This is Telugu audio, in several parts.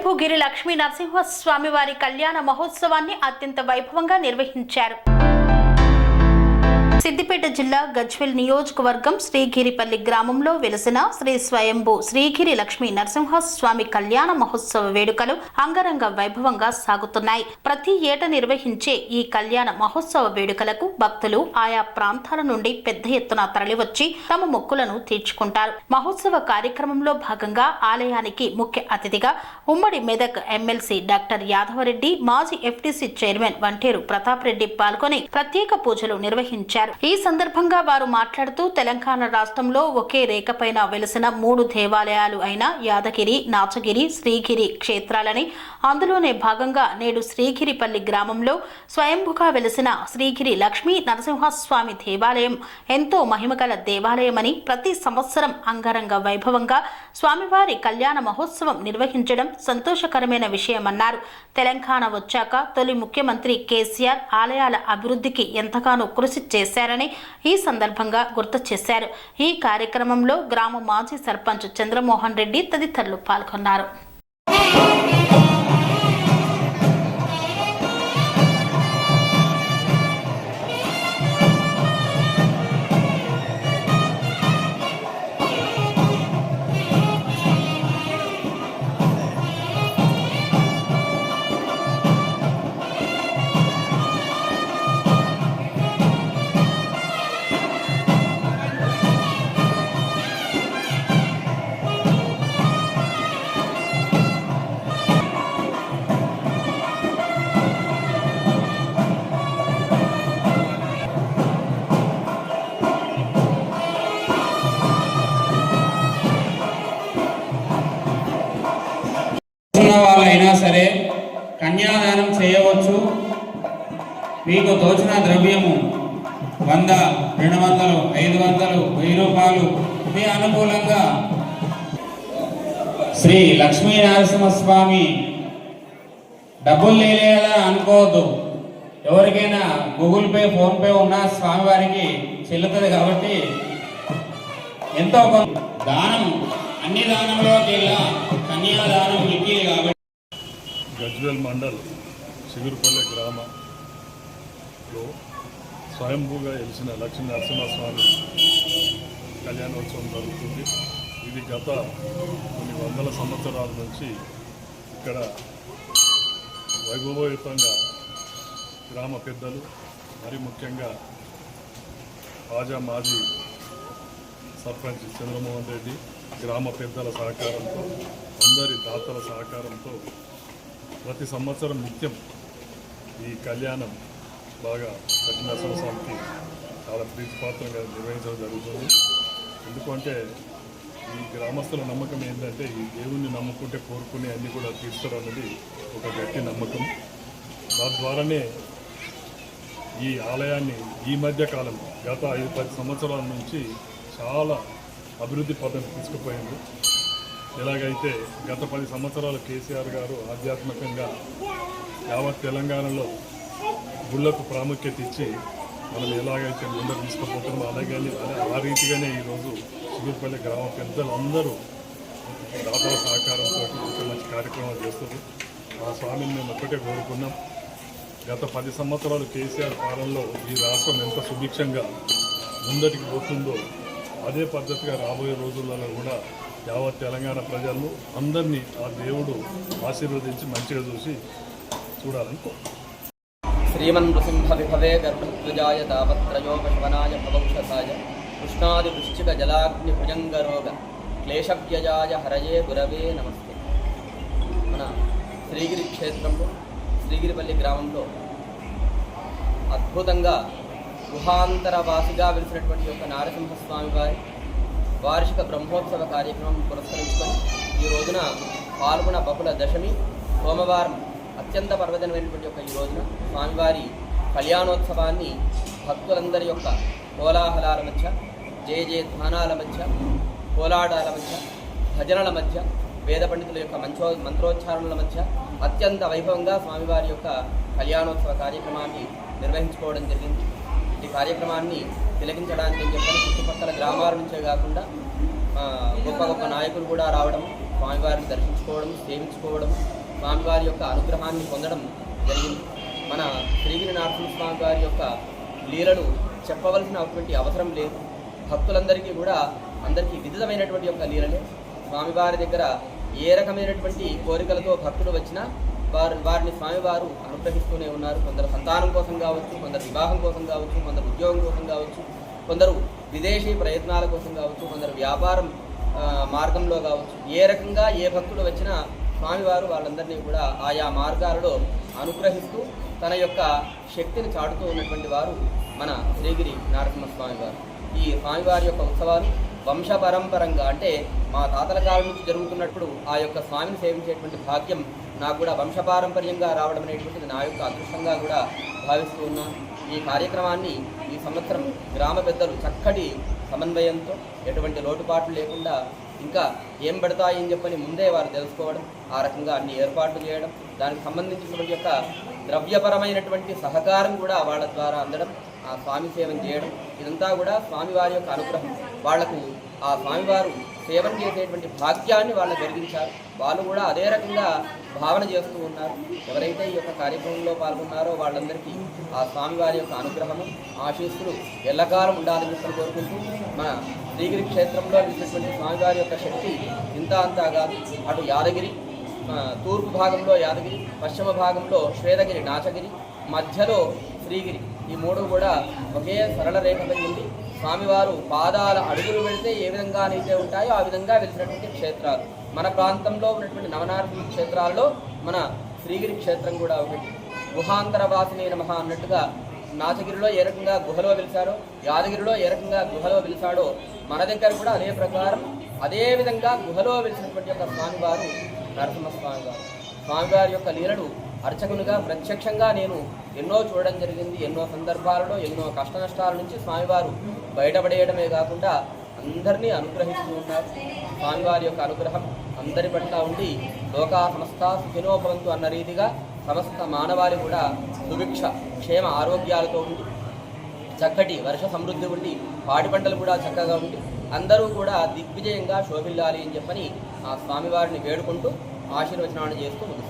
శ్రీ స్వయంభూగిరి లక్ష్మీ నరసింహస్వామి వారి కళ్యాణ మహోత్సవాన్ని అత్యంత వైభవంగా నిర్వహించారు. సిద్దిపేట జిల్లా గజ్వెల్ నియోజకవర్గం శ్రీగిరిపల్లి గ్రామంలో వెలసిన శ్రీ స్వయంభూ శ్రీగిరి లక్ష్మీ నరసింహస్వామి కళ్యాణ మహోత్సవ వేడుకలు అంగరంగ వైభవంగా సాగుతున్నాయి. ప్రతి ఏటా నిర్వహించే ఈ కళ్యాణ మహోత్సవ వేడుకలకు భక్తులు ఆయా ప్రాంతాల నుండి పెద్ద ఎత్తున తరలివచ్చి తమ మొక్కులను తీర్చుకుంటారు. మహోత్సవ కార్యక్రమంలో భాగంగా ఆలయానికి ముఖ్య అతిథిగా ఉమ్మడి మెదక్ ఎమ్మెల్సీ డాక్టర్ యాదవరెడ్డి మాజీ ఎఫ్టీసీ చైర్మన్ వంటేరు ప్రతాప్ రెడ్డి పాల్గొని ప్రత్యేక పూజలు నిర్వహించారు. ఈ సందర్భంగా వారు మాట్లాడుతూ తెలంగాణ రాష్ట్రంలో ఒకే రేఖపైన వెలిసిన మూడు దేవాలయాలు అయిన యాదగిరి నాచగిరి శ్రీగిరి క్షేత్రాలని అందులోనే భాగంగా నేడు శ్రీగిరిపల్లి గ్రామంలో స్వయంభుగా వెలిసిన శ్రీగిరి లక్ష్మీ నరసింహస్వామి దేవాలయం ఎంతో మహిమగల దేవాలయమని ప్రతి సంవత్సరం అంగరంగ వైభవంగా స్వామివారి కళ్యాణ మహోత్సవం నిర్వహించడం సంతోషకరమైన విషయమన్నారు. తెలంగాణ వచ్చాక తొలి ముఖ్యమంత్రి కేసీఆర్ ఆలయాల అభివృద్ధికి ఎంతగానో కృషి చేశారు. చేశారని ఈ సందర్భంగా గుర్తు చేశారు. ఈ కార్యక్రమంలో గ్రామ మాజీ సర్పంచ్ చంద్రమోహన్ రెడ్డి తదితరులు పాల్గొన్నారు. ఉన్న వాళ్ళైనా సరే కన్యాదానం చేయవచ్చు. మీకు తోచిన ద్రవ్యము వంద రెండు వందలు ఐదు వందలు వెయ్యి రూపాయలు మీ అనుకూలంగా. శ్రీ లక్ష్మీ నరసింహస్వామి డబ్బులు లేలేదా అనుకోవద్దు. ఎవరికైనా గూగుల్ పే ఫోన్ పే ఉన్న స్వామివారికి చెల్లుతుంది కాబట్టి ఎంతో కొంత దానం అన్ని కన్యాదానం మిక్కిలి కాబట్టి. గజ్వేల్ మండల్ చిగురుపల్లె గ్రామంలో స్వయంభూగా వెలిసిన లక్ష్మీ నరసింహస్వామి కళ్యాణోత్సవం జరుగుతుంది. ఇది గత కొన్ని వందల సంవత్సరాల నుంచి ఇక్కడ వైభవయుతంగా గ్రామ పెద్దలు మరి ముఖ్యంగా రాజా మాజీ సర్పంచ్ చంద్రమోహన్ రెడ్డి గ్రామ పెద్దల సహకారంతో అందరి దాతల సహకారంతో ప్రతి సంవత్సరం నిత్యం ఈ కళ్యాణం బాగా కఠినరసింహ స్వామికి చాలా ప్రీతిపాత్రంగా నిర్వహించడం జరుగుతుంది. ఎందుకంటే ఈ గ్రామస్తుల నమ్మకం ఏంటంటే ఈ దేవుణ్ణి నమ్ముకుంటే కోరుకుని అన్ని కూడా తీర్చడం అనేది ఒక గట్టి నమ్మకం. తద్వారానే ఈ ఆలయాన్ని ఈ మధ్య కాలం గత ఐదు పది సంవత్సరాల నుంచి చాలా అభివృద్ధి పథం తీసుకుపోయింది. ఎలాగైతే గత పది సంవత్సరాలు కేసీఆర్ గారు ఆధ్యాత్మికంగా యావత్ తెలంగాణలో గుళ్ళకు ప్రాముఖ్యత ఇచ్చి మనం ఎలాగైతే ముందరు తీసుకుపోతున్నామో అలాగే ఆ రీతిగానే ఈరోజు చిగురుపల్లి గ్రామ పెద్దలు అందరూ దాతల సహకారంతో ఇంత మంచి కార్యక్రమాలు చేస్తారు. ఆ స్వామిని మేము ఒక్కటే కోరుకున్నాం. గత పది సంవత్సరాలు కేసీఆర్ పాలనలో ఈ రాష్ట్రం ఎంత సుభిక్షంగా ముందటికి పోతుందో అదే పద్ధతిగా రాబోయే రోజులలో కూడా యావత్ తెలంగాణ ప్రజలను అందరినీ ఆ దేవుడు ఆశీర్వదించి మంచిగా చూసి చూడాలనుకో శ్రీమన్ నృసింహ విభవే గర్భత్వజాయ తాపత్రయో పశవనాయ కృష్ణాది వృశ్చిక జలాగ్ని భుజంగరోగ క్లేశవ్యజాయ హరయే గురవే నమస్తే. మన శ్రీగిరి క్షేత్రంలో శ్రీగిరిపల్లి గ్రామంలో అద్భుతంగా గుహాంతర వాసిగా వెలిసినటువంటి యొక్క నారసింహస్వామి వారి వార్షిక బ్రహ్మోత్సవ కార్యక్రమం పురస్కరించుకొని ఈ రోజున పాల్గొన బహుళ దశమి సోమవారం అత్యంత పర్వదినమైనటువంటి యొక్క ఈ రోజున స్వామివారి కళ్యాణోత్సవాన్ని భక్తులందరి యొక్క కోలాహలాల మధ్య జయ జయ ధ్వానాల మధ్య కోలాటాల మధ్య భజనల మధ్య వేద పండితుల యొక్క మంచో మంత్రోచ్చారణల మధ్య అత్యంత వైభవంగా స్వామివారి యొక్క కళ్యాణోత్సవ కార్యక్రమాన్ని నిర్వహించుకోవడం జరిగింది. ఈ కార్యక్రమాన్ని తిలకించడానికి అని చెప్పని చుట్టుపక్కల గ్రామాల నుంచే కాకుండా గొప్ప గొప్ప నాయకులు కూడా రావడం స్వామివారిని దర్శించుకోవడం సేవించుకోవడం స్వామివారి యొక్క అనుగ్రహాన్ని పొందడం జరిగింది. మన శ్రీగిరి నరసింహస్వామి వారి యొక్క లీలలు చెప్పవలసినటువంటి అవసరం లేదు. భక్తులందరికీ కూడా అందరికీ విదితమైనటువంటి యొక్క లీలలే. స్వామివారి దగ్గర ఏ రకమైనటువంటి కోరికలతో భక్తులు వచ్చినా వారు వారిని స్వామివారు అనుగ్రహిస్తూనే ఉన్నారు. కొందరు సంతానం కోసం కావచ్చు కొందరు వివాహం కోసం కావచ్చు కొందరు ఉద్యోగం కోసం కావచ్చు కొందరు విదేశీ ప్రయత్నాల కోసం కావచ్చు కొందరు వ్యాపారం మార్గంలో కావచ్చు. ఏ రకంగా ఏ భక్తులు వచ్చినా స్వామివారు వాళ్ళందరినీ కూడా ఆయా మార్గాలలో అనుగ్రహిస్తూ తన యొక్క శక్తిని చాటుతూ ఉన్నటువంటి వారు మన శ్రీగిరి నరసింహస్వామి వారు ఈ స్వామివారి యొక్క ఉత్సవాలు వంశపరంపరంగా అంటే మా తాతల కాలం నుంచి జరుగుతున్నప్పుడు ఆ యొక్క స్వామిని సేవించేటువంటి భాగ్యం నాకు కూడా వంశపారంపర్యంగా రావడం అనేటువంటిది నా యొక్క అదృష్టంగా కూడా భావిస్తూ ఉన్నాను ఈ కార్యక్రమాన్ని ఈ సంవత్సరం గ్రామ పెద్దలు చక్కటి సమన్వయంతో ఎటువంటి లోటుపాట్లు లేకుండా ఇంకా ఏం పెడతాయని చెప్పని ముందే వారు తెలుసుకోవడం ఆ రకంగా అన్ని ఏర్పాట్లు చేయడం దానికి సంబంధించినటువంటి యొక్క ద్రవ్యపరమైనటువంటి సహకారం కూడా వాళ్ళ ద్వారా అందడం ఆ స్వామి సేవం చేయడం ఇదంతా కూడా స్వామివారి యొక్క అనుగ్రహం. వాళ్ళకు ఆ స్వామివారు సేవం చేసేటువంటి భాగ్యాన్ని వాళ్ళు జరిగించారు వాళ్ళు కూడా అదే రకంగా భావన చేస్తూ ఉన్నారు. ఎవరైతే ఈ యొక్క కార్యక్రమంలో పాల్గొన్నారో వాళ్ళందరికీ ఆ స్వామివారి యొక్క అనుగ్రహము ఆశీస్సులు ఎల్లకాలం ఉండాలని చెప్పి కోరుకుంటూ మన శ్రీగిరి క్షేత్రంలో వెళ్ళినటువంటి స్వామివారి యొక్క శక్తి ఇంత అంతా కాదు. అటు యాదగిరి తూర్పు భాగంలో యాదగిరి పశ్చిమ భాగంలో శ్వేదగిరి నాచగిరి మధ్యలో శ్రీగిరి ఈ మూడు కూడా ఒకే సరళ రేఖపై ఉంది స్వామివారు పాదాల అడుగులు పెడితే ఏ విధంగా అయితే ఉంటాయో ఆ విధంగా వెలిసినటువంటి క్షేత్రాలు. మన ప్రాంతంలో ఉన్నటువంటి నవనారసింహ క్షేత్రాల్లో మన శ్రీగిరి క్షేత్రం కూడా ఒకటి. గుహాంతర వాసిని నమ అన్నట్టుగా నాచగిరిలో ఏ రకంగా గుహలో పిలిచాడో యాదగిరిలో ఏ రకంగా గుహలో పిలిచాడో మన దగ్గర కూడా అదే ప్రకారం అదే విధంగా గుహలో వెలిసినటువంటి యొక్క స్వామివారు నరసింహస్వామి గారు స్వామివారి యొక్క లీలలు అర్చకునిగా ప్రత్యక్షంగా నేను ఎన్నో చూడడం జరిగింది ఎన్నో సందర్భాలలో ఎన్నో కష్ట నష్టాల నుంచి స్వామివారు బయటపడేయడమే కాకుండా అందరినీ అనుగ్రహిస్తూ ఉన్నారు. స్వామివారి యొక్క అనుగ్రహం అందరి పట్ల ఉండి లోకా సమస్త సుఖినోపవంతు అన్న రీతిగా సమస్త మానవాళి కూడా సుభిక్ష క్షేమ ఆరోగ్యాలతో ఉండి చక్కటి వర్ష సమృద్ధి ఉండి పాడి పంటలు కూడా చక్కగా ఉండి అందరూ కూడా దిగ్విజయంగా శోభిల్లాలి అని చెప్పని ఆ స్వామివారిని వేడుకుంటూ ఆశీర్వచనాన్ని చేస్తూ ముందు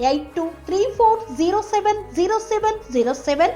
eight two three four zero seven zero seven zero seven